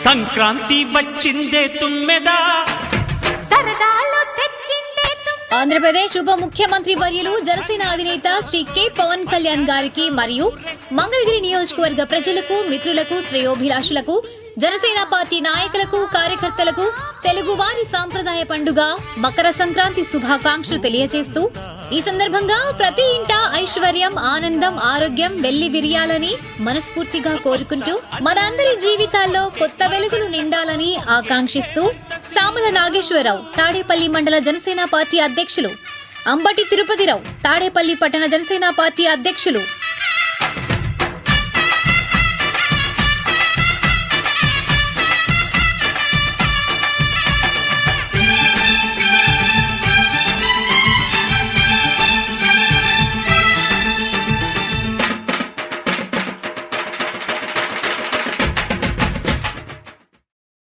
సంక్రాంతి వచ్చిందే తుమ్మెదా. ఆంధ్రప్రదేశ్ ఉప ముఖ్యమంత్రి వర్యులు జనసేన అధినేత శ్రీ కె పవన్ కళ్యాణ్ గారికి మరియు మంగళగిరి నియోజకవర్గ ప్రజలకు మిత్రులకు శ్రేయోభిలాషులకు జనసేన పార్టీ నాయకులకు కార్యకర్తలకు తెలుగువారి సాంప్రదాయ పండుగ మకర సంక్రాంతి శుభాకాంక్షలు తెలియజేస్తూ ఈ సందర్భంగా ప్రతి ఇంట ఐశ్వర్యం ఆనందం ఆరోగ్యం వెళ్ళి విరియాలని మనస్ఫూర్తిగా కోరుకుంటూ మనందరి జీవితాల్లో కొత్త వెలుగులు నిండాలని ఆకాంక్షిస్తూ సామల నాగేశ్వరరావు తాడేపల్లి మండల జనసేన పార్టీ అధ్యక్షులు. అంబటి తిరుపతిరావు తాడేపల్లి పట్టణ జనసేన పార్టీ అధ్యక్షులు.